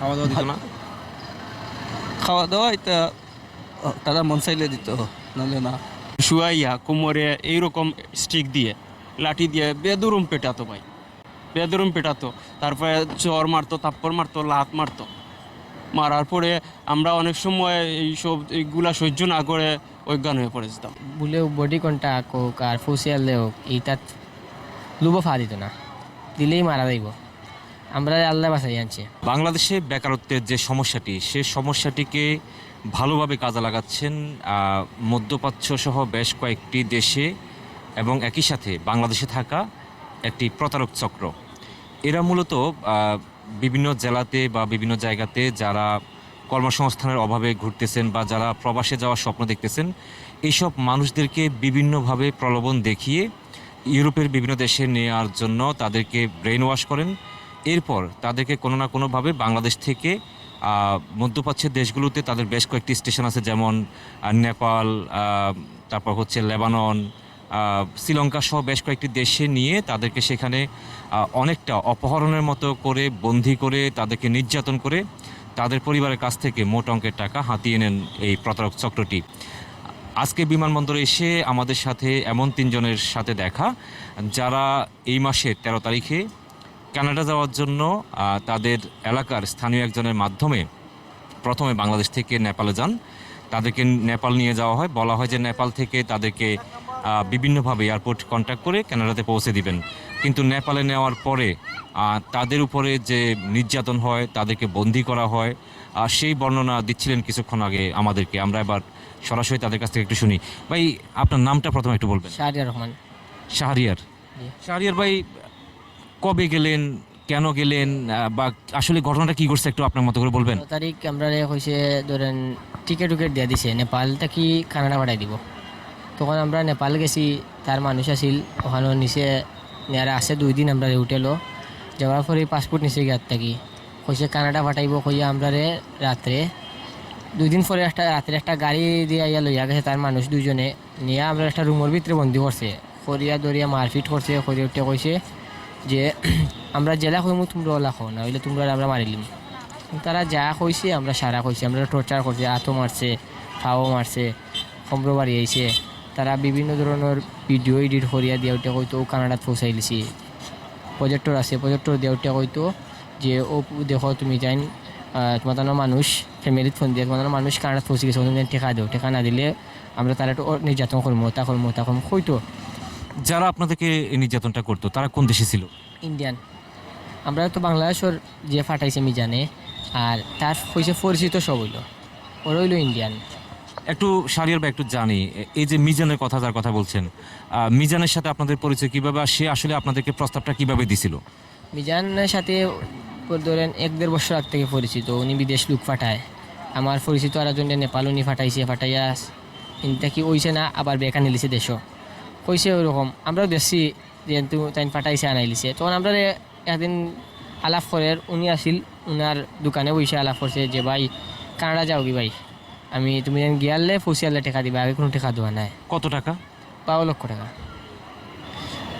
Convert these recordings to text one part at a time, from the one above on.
খাওয়া দাওয়া দিত না? খাওয়া দাওয়া এটা তারা মন চাইলে দিত নাহলে না। শুয়াইয়া কোমরে এইরকম স্টিক দিয়ে লাঠি দিয়ে বেদরুম পেটাতো ভাই। বেদরুম পেটাতো তারপরে চর মারতো তাপ্পর মারতো লাত মারতো। মারার পরে আমরা অনেক সময় এইসব এইগুলা সহ্য না করে অজ্ঞান হয়ে পড়ে যেতাম। বুলেও বডি কন্টাক্ট হোক আর ফুসিয়ালে হোক এইটা লুবো ফা দিত না। দিলেই মারা যাইব। আমরা আল্লাহ বাসাই আনছে। বাংলাদেশে বেকারত্বের যে সমস্যাটি, সে সমস্যাটিকে ভালোভাবে কাজে লাগাচ্ছেন মধ্যপ্রাচ্য সহ বেশ কয়েকটি দেশে এবং একই সাথে বাংলাদেশে থাকা একটি প্রতারক চক্র। এরা মূলত বিভিন্ন জেলাতে বা বিভিন্ন জায়গাতে যারা কর্মসংস্থানের অভাবে ঘুরতেছেন বা যারা প্রবাসে যাওয়ার স্বপ্ন দেখতেছেন, এইসব মানুষদেরকে বিভিন্নভাবে প্রলোভন দেখিয়ে ইউরোপের বিভিন্ন দেশে নেওয়ার জন্য তাদেরকে ব্রেন ওয়াশ করেন। এরপর তাদেরকে কোনো না কোনোভাবে বাংলাদেশ থেকে মধ্যপ্রাচ্যের দেশগুলোতে তাদের বেশ কয়েকটি স্টেশন আছে, যেমন নেপাল তারপর হচ্ছে লেবানন শ্রীলঙ্কা সহ বেশ কয়েকটি দেশে নিয়ে তাদেরকে সেখানে অনেকটা অপহরণের মতো করে, বন্দি করে, তাদেরকে নির্যাতন করে তাদের পরিবারের কাছ থেকে মোট অঙ্কের টাকা হাতিয়ে নেন এই প্রতারক চক্রটি। আজকে বিমানবন্দরে এসে আমাদের সাথে এমন তিনজনের সাথে দেখা, যারা এই মাসের তেরো তারিখে কানাডা যাওয়ার জন্য তাদের এলাকার স্থানীয় একজনের মাধ্যমে প্রথমে বাংলাদেশ থেকে নেপালে যান। তাদেরকে নেপাল নিয়ে যাওয়া হয়। বলা হয় যে নেপাল থেকে তাদেরকে বিভিন্নভাবে এয়ারপোর্ট কন্ট্যাক্ট করে কানাডাতে পৌঁছে দিবেন। কিন্তু নেপালে নেওয়ার পরে তাদের উপরে যে নির্যাতন হয় তাদেরকে বন্দি করা হয় আর সেই বর্ণনা দিচ্ছিলেন কিছুক্ষণ আগে আমাদেরকে। আমরা এবার সরাসরি তাদের কাছ থেকে একটু শুনি। ভাই আপনার নামটা প্রথমে একটু বলবেন। শাহরিয়ার রহমান। শাহরিয়ার। শাহরিয়ার ভাই কবে গেলেন? কেন গেলেন? বা আসলে ঘটনাটা কি ঘটছে একটু আপনার মতো করে বলবেন? তেরো তারিখ আমরা হয়েছে ধরেন টিকিট উকেট দিয়ে দিছে নেপাল কি কানাডা পাঠাই দিব? তখন আমরা নেপাল গেছি, তার মানুষ আসিল ওখানে নিচে নেয়ারা আছে, দুই দিন আমরা হোটেলও যাওয়ার পরে পাসপোর্ট নিচে গিয়ে থাকি কইছে কানাডা পাঠাইব, কইয়া আমরা রাত্রে, দুই দিন পরে একটা, রাত্রে একটা গাড়ি দিয়ে ইয়া লইয়া গেছে, তার মানুষ দুইজনে। নিয়ে আমরা একটা রুমের ভিতরে বন্দি করছে খরিয়া দরিয়া মারপিট করছে খরিয়া উঠে কইছে যে আমরা জেলা কইমু তোমরা ওলা খাও না হইলে তোমরা আমরা মারিলিম তারা যা কইছে আমরা সারা কইছি আমরা টর্চার করছে আতো মারছে ফাও মারছে সম্র বাড়ি আইছে। তারা বিভিন্ন ধরনের ভিডিও এডিট করিয়া দিয়া উঠে কইতো ও কানাডাত পৌঁছাই লিছি। প্রজেক্টর আছে প্রজেক্টর দিয়া উঠে কইতো যে ও দেখো তুমি আহ, তোমার মানুষ ফ্যামিলিত ফোন দিয়ে তোমার মানুষ কানাডাত পৌঁছে গেছে টেকা দেও। টেকা না দিলে আমরা তারা একটু নির্যাতন করব তা করব তা করব কইতো। যারা আপনাদেরকে এই নির্যাতনটা করতো তারা কোন দেশে ছিল? ইন্ডিয়ান। আমরা তো বাংলাদেশের যে ফাটাইছে মিজানে আর তার হয়েছে পরিচিত সব হইল। ওর হইল ইন্ডিয়ান। একটু সারিয়ার বা একটু জানি। এই যে মিজানের কথা যার কথা বলছেন মিজানের সাথে আপনাদের পরিচয় কীভাবে আর সে আসলে আপনাদেরকে প্রস্তাবটা কীভাবে দিছিল? মিজানের সাথে ধরেন এক দেড় বছর আগ থেকে পরিচিত। উনি বিদেশ লুক ফাটায়। আমার পরিচিত আর একজন নেপাল উনি ফাটাইছে ফাটাইয়া ইনটা কি ওইছে না আবার বেকা নিলিছে দেশও। কইছে ওইরকম। আমরাও দেখছি যেহেতু তাই ফাটাইছে আনাইলিছে। তখন আমরা একদিন আলাপ করে উনি আসিল উনার দোকানে বসে আলাপ করছে যে ভাই কানাডা যাও কি ভাই? আমি তুমি যেন গিয়ালে ফুসিয়ালে টেকা দিবা আগে কোনো টেকা দেওয়া নাই। কত টাকা? বারো লক্ষ টাকা।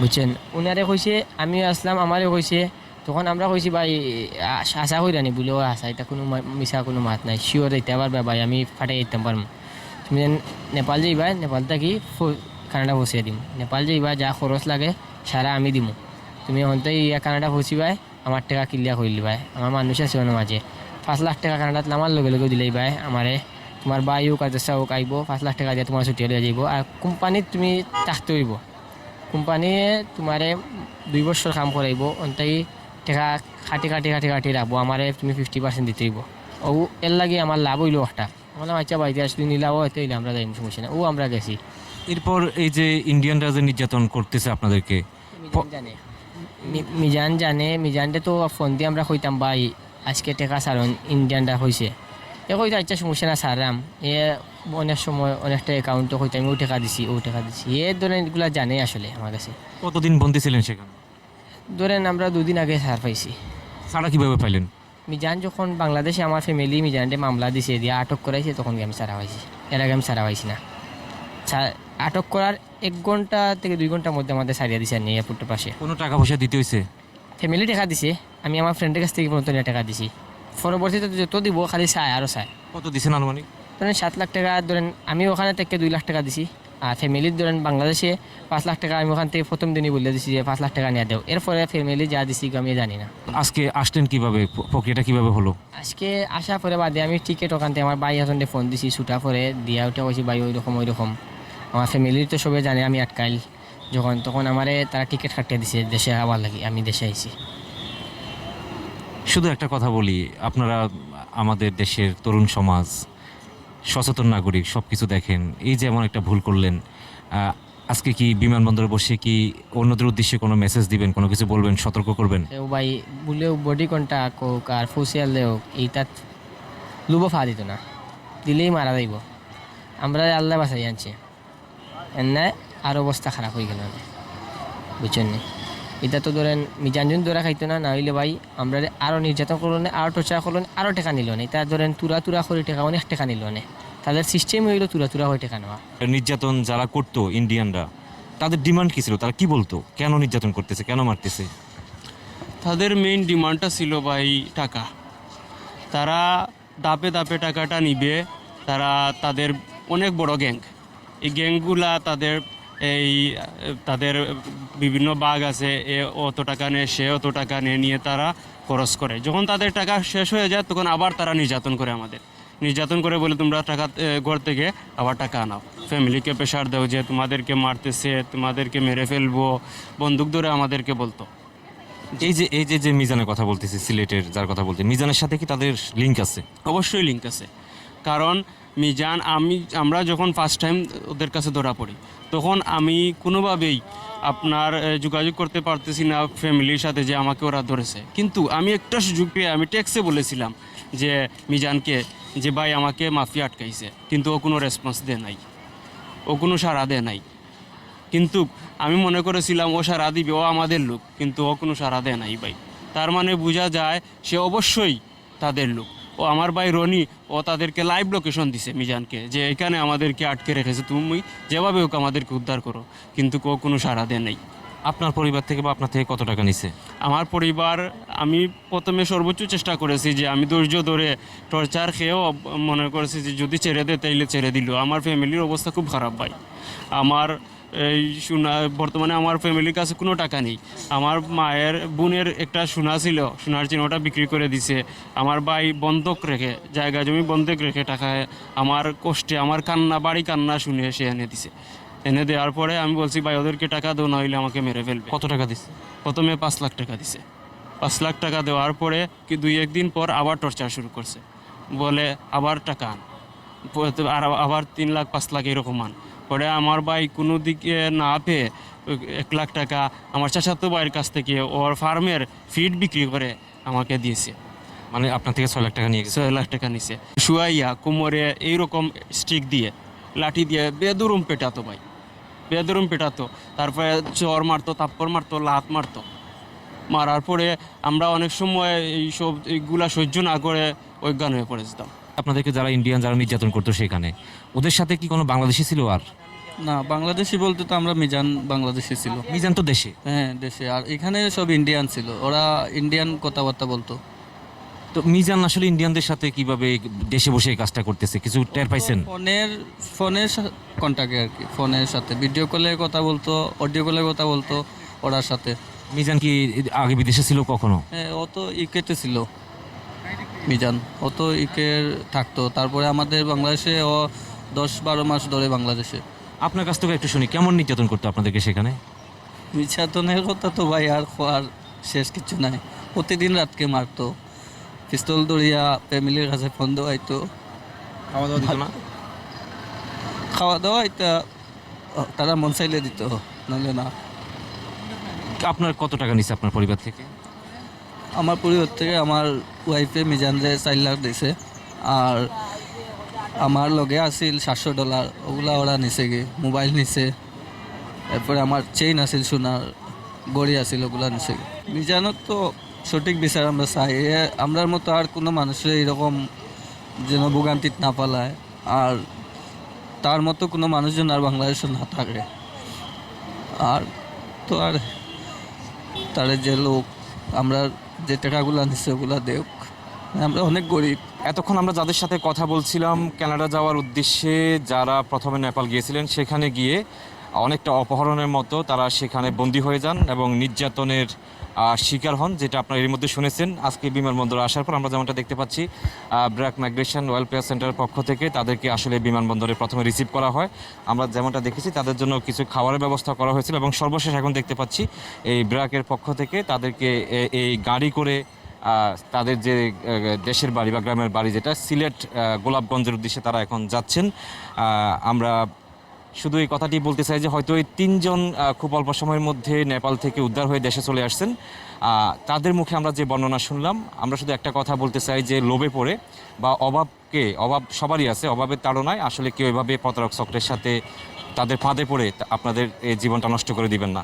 বুঝছেন? উনারে কইছে আমিও আসলাম আমারে কইছে। তখন আমরা কইছি ভাই আশা করি রানি বলে ও আশা এটা কোনো মিশা কোনো মাত নাই। শিওর দিতে পারবে ভাই আমি ফাটাই দিতাম পারম। তুমি যেন নেপাল যাইবা নেপাল থাকি কানাডা বসিয়ে দিম। নেপাল যাইবা যা খরচ লাগে সারা আমি দিমু। তুমি হন্তে ইয়া কানাডা বসিবাই আমার টাকা ক্লিয়ার করে দিবাই। আমার মানুষ আছে ওনার মাঝে পাঁচ লাখ টাকা কানাডাত নামার লগে লগে দিলেই ভাই আমারে তোমার বাই হোক আর দেশা হোক আইব পাঁচ লাখ টাকা দিয়ে তোমার ছুটি হয়ে যাইব আর কোম্পানিত তুমি থাকতে হইব কোম্পানিয়ে তোমারে দুই বছর কাম করাইব অন্তাই টাকা খাটি খাটি খাটি খাটি রাখব আমারে তুমি ফিফটি পার্সেন্ট দিতে হইব ও এর লাগে আমার লাভ হইল একটা বললাম আচ্ছা বাইতে আসলে নিলাও হয়তো আমরা যাই সমস্যা না ও আমরা গেছি। এরপর এই যে ইন্ডিয়ানরা যে নির্যাতন করতেছে আপনাদেরকে মিজান জানে। মিজান জানে। মিজানটা তো ফোন দিয়ে আমরা কইতাম ভাই আজকে টেকা সারন ইন্ডিয়ানটা হয়েছে এ কইতে আচ্ছা সমস্যা না সারাম এ অনেক সময় অনেকটা অ্যাকাউন্টও কইতে আমি ও টাকা দিছি ও টাকা দিছি। এ ধরেন এগুলো জানে আসলে আমার কাছে। কতদিন বন্দি ছিলেন সেখানে? ধরেন আমরা দুদিন আগে সার পাইছি। সারা কীভাবে পাইলেন? মিজান যখন বাংলাদেশে আমার ফ্যামিলি মিজানটে মামলা দিছে দিয়ে আটক করাইছে তখন আমি সারা পাইছি এর আগে আমি সারা পাইছি না। আটক করার এক ঘণ্টা থেকে দুই ঘণ্টার মধ্যে আমাদের সারিয়া দিছে নিয়ে এয়ারপোর্টের পাশে। কোনো টাকা পয়সা দিতে হয়েছে? ফ্যামিলি টাকা দিছে। আমি আমার ফ্রেন্ডের কাছ থেকে পর্যন্ত টাকা দিছি। পরবর্তীতে যত দিব খালি চায় আরও চায় কত দিছেন আনুমানিক? ধরেন সাত লাখ টাকা ধরেন আমি ওখানে থেকে দুই লাখ টাকা দিছি। আর ফ্যামিলির ধরেন বাংলাদেশে পাঁচ লাখ টাকা আমি ওখান থেকে প্রথম দিনই বলে দিছি যে পাঁচ লাখ টাকা নিয়ে দেও। এরপরে ফ্যামিলি যা দিছি আমি জানি না। আজকে আসলেন কীভাবে? প্রক্রিয়াটা কীভাবে হলো? আজকে আসা পরে বাদে আমি টিকিট ওখান থেকে আমার ভাই এখন ফোন দিছি ছুটা পরে দিয়া উঠে কইছি ভাই ওই রকম ওই রকম আমার ফ্যামিলির তো সবাই জানে আমি আটকাইল যখন তখন আমারে তারা টিকিট কাটিয়ে দিছে দেশে আবার লাগি আমি দেশে আইছি। শুধু একটা কথা বলি আপনারা আমাদের দেশের তরুণ সমাজ সচেতন নাগরিক সব কিছু দেখেন এই যে এমন একটা ভুল করলেন আহ, আজকে কি বিমানবন্দরে বসে কি অন্যদের উদ্দেশ্যে কোনো মেসেজ দিবেন কোনো কিছু বলবেন সতর্ক করবেন? সেও ভাই বুলেও বডি কন্টাক্ট হোক আর ফসিয়াল হোক এইটাত লুবো ফা দিত না দিলেই মারা যাইব। আমরা আল্লাহ বাসাই আনছি। এনে আর অবস্থা খারাপ হয়ে গেল বুঝছেন নি এটা তো ধরেন মিজানজুন ধরা খাইতো না না হইলে ভাই আমরা আরও নির্যাতন করল না আরও টর্চার করল না আরও টেকা নিল না। এটা ধরেন তুরা তুরা করে টেকা অনেক টেকা নিল না। তাদের সিস্টেম হইল তুরা তুরা হয়ে টেকা নেওয়া। নির্যাতন যারা করতো ইন্ডিয়ানরা তাদের ডিমান্ড কী ছিল? তারা কি বলতো? কেন নির্যাতন করতেছে? কেন মারতেছে? তাদের মেইন ডিমান্ডটা ছিল ভাই টাকা। তারা দাপে দাপে টাকাটা নিবে তারা তাদের অনেক বড় গ্যাং এই গ্যাংগুলা তাদের এই তাদের বিভিন্ন বাঘ আছে এ অত টাকা নেয় সে অত টাকা নিয়ে নিয়ে তারা খরচ করে। যখন তাদের টাকা শেষ হয়ে যায় তখন আবার তারা নির্যাতন করে আমাদের। নির্যাতন করে বলে তোমরা টাকা ঘর থেকে আবার টাকা আনাও। ফ্যামিলিকে প্রেশার দাও যে তোমাদেরকে মারতেছে তোমাদেরকে মেরে ফেলব বন্দুক ধরে আমাদেরকে বলতো। এই যে এই যে যে মিজানের কথা বলতেছি সিলেটের যার কথা বলতে মিজানের সাথে কি তাদের লিঙ্ক আছে? অবশ্যই লিঙ্ক আছে। কারণ মিজান, আমি, আমরা যখন ফার্স্ট টাইম ওদের কাছে ধরা পড়ি, তখন আমি কোনোভাবেই আপনার যোগাযোগ করতে পারতেছি না ফ্যামিলির সাথে যে আমাকে ওরা ধরেছে। কিন্তু আমি একটা সুযোগ পেয়ে, আমি ট্যাক্সে বলেছিলাম যে, মিজানকে, যে ভাই আমাকে মাফি আটকাইছে, কিন্তু ও কোনো রেসপন্স দেয় নাই, ও কোনো সাড়া দেয় নাই। কিন্তু আমি মনে করেছিলাম, ও সারা দিবে, ও আমাদের লোক, কিন্তু ও কোনো সারা দেয় নাই ভাই। তার মানে বোঝা যায়, সে অবশ্যই তাদের লোক। ও আমার ভাই রনি ও তাদেরকে লাইভ লোকেশন দিছে মিজানকে যে এখানে আমাদেরকে আটকে রেখেছে তুমি যেভাবে হোক আমাদেরকে উদ্ধার করো। কিন্তু কেউ কোনো সাড়া দেয় নাই। আপনার পরিবার থেকে বা আপনার থেকে কত টাকা নিছে? আমার পরিবার আমি প্রথমে সর্বোচ্চ চেষ্টা করেছি যে আমি ধৈর্য ধরে টর্চার খেয়েও মনে করেছি যে যদি ছেড়ে দেয় তাইলে ছেড়ে দিল। আমার ফ্যামিলির অবস্থা খুব খারাপ ভাই। আমার এই সোনা বর্তমানে আমার ফ্যামিলির কাছে কোনো টাকা নেই। আমার মায়ের বোনের একটা সোনা ছিল সোনার চিহ্নটা বিক্রি করে দিছে। আমার ভাই বন্ধক রেখে জায়গা জমি বন্ধক রেখে টাকা আমার কষ্টে আমার কান্না বাড়ি কান্না শুনে সে এনে দিছে। এনে দেওয়ার পরে আমি বলছি ভাই ওদেরকে টাকা দাও নইলে আমাকে মেরে ফেলবে। কত টাকা দিছে? প্রথমে পাঁচ লাখ টাকা দিছে। পাঁচ লাখ টাকা দেওয়ার পরে কি দুই একদিন পর আবার টর্চার শুরু করছে। বলে আবার টাকা আন। আর আবার তিন লাখ পাঁচ লাখ এরকম আন। পরে আমার ভাই কোনো দিকে না পেয়ে এক লাখ টাকা আমার চাচাতো ভাইয়ের কাছ থেকে ওর ফার্মের ফিড বিক্রি করে আমাকে দিয়েছে। মানে আপনার থেকে ছয় লাখ টাকা নিয়ে ছয় লাখ টাকা নিছে শুয়াইয়া কোমরে এইরকম স্টিক দিয়ে লাঠি দিয়ে বেদরুম পেটাতো ভাই। বেদরুম পেটাতো। তারপরে চর মারতো তাপ্পর মারতো লাত মারতো। মারার পরে আমরা অনেক সময় এইসব এইগুলা সহ্য না করে অজ্ঞান হয়ে পড়ে যেতাম। আপনাদেরকে যারা ইন্ডিয়ান যারা নির্যাতন করতো সেখানে ওদের সাথে কি কোনো বাংলাদেশি ছিল আর? না বাংলাদেশি বলতে তো আমরা মিজান বাংলাদেশি ছিল। মিজান তো দেশে। হ্যাঁ দেশে। আর এখানে সব ইন্ডিয়ান ছিল। ওরা ইন্ডিয়ান কথাবার্তা বলতো। তো মিজান আসলে ইন্ডিয়ানদের সাথে কীভাবে দেশে বসে এই কাজটা করতেছে? কিছু টের পাইছেন? ফোনের ফোনের কন্ট্যাক্টে আর কি। ফোনের সাথে। ভিডিও কলে কথা বলতো অডিও কলে কথা বলতো ওরার সাথে। মিজান কি আগে বিদেশে ছিল কখনো? হ্যাঁ ও তো ইকেতে ছিল। মিজান। ও তো ইকের থাকতো। তারপরে আমাদের বাংলাদেশে ও দশ বারো মাস ধরে বাংলাদেশে। আপনার কাছ থেকে একটু শুনি কেমন নির্যাতন করতো আপনাদেরকে সেখানে? নির্যাতনের কথা তো ভাই আর খোয়ার শেষ কিছু নাই। প্রতিদিন রাতকে মারতো। পিস্তল দড়িয়া ফ্যামিলির কাছে ফোন দেওয়াইতো। খাওয়া দাওয়া দিত না? খাওয়া দাওয়া এটা তারা মন চাইলে দিত নাহলে না। আপনার কত টাকা নিছে আপনার পরিবার থেকে? আমার পরিবার থেকে আমার ওয়াইফে মিজানরে চার লাখ দিছে। আর আমার লগে আছিল সাতশো ডলার ওগুলা ওরা নিছে কি মোবাইল নিছে। এরপরে আমার চেইন আছিল সোনার গড়ি আছিল, ওগুলা নিছে গে। মিজানত তো সঠিক বিচার আমরা চাই। আমরার মতো আর কোনো মানুষের এরকম যেন ভোগান্তিত না পালায়। আর তার মতো কোনো মানুষ যেন আর বাংলাদেশে না থাকে। আর তো আর তারে যে লোক আমরা যে টাকাগুলো নিচ্ছে ওগুলা দেখ আমরা অনেক গরিব। এতক্ষণ আমরা যাদের সাথে কথা বলছিলাম, কানাডা যাওয়ার উদ্দেশ্যে যারা প্রথমে নেপাল গিয়েছিলেন, সেখানে গিয়ে অনেকটা অপহরণের মতো তারা সেখানে বন্দী হয়ে যান এবং নির্যাতনের শিকার হন, যেটা আপনারা এর মধ্যে শুনেছেন। আজকে বিমানবন্দরে আসার পর আমরা যেমনটা দেখতে পাচ্ছি ব্র্যাক মাইগ্রেশন ওয়েলফেয়ার সেন্টারের পক্ষ থেকে তাদেরকে আসলে বিমানবন্দরে প্রথমে রিসিভ করা হয়। আমরা যেমনটা দেখেছি, তাদের জন্য কিছু খাবারের ব্যবস্থা করা হয়েছিল এবং সর্বশেষ এখন দেখতে পাচ্ছি, এই ব্র্যাকের পক্ষ থেকে তাদেরকে এই গাড়ি করে তাদের যে দেশের বাড়ি বা গ্রামের বাড়ি যেটা, সিলেট গোলাপগঞ্জের উদ্দেশ্যে তারা এখন যাচ্ছেন। আমরা শুধু এই কথাটি বলতে চাই যে হয়তো এই তিনজন খুব অল্প সময়ের মধ্যে নেপাল থেকে উদ্ধার হয়ে দেশে চলে আসছেন। তাদের মুখে আমরা যে বর্ণনা শুনলাম, আমরা শুধু একটা কথা বলতে চাই যে লোভে পড়ে বা অভাবকে, অভাব সবারই আছে, অভাবের তাড়নায় আসলে কেউ এভাবে প্রতারক চক্রের সাথে তাদের ফাঁদে পড়ে আপনাদের এই জীবনটা নষ্ট করে দিবেন না।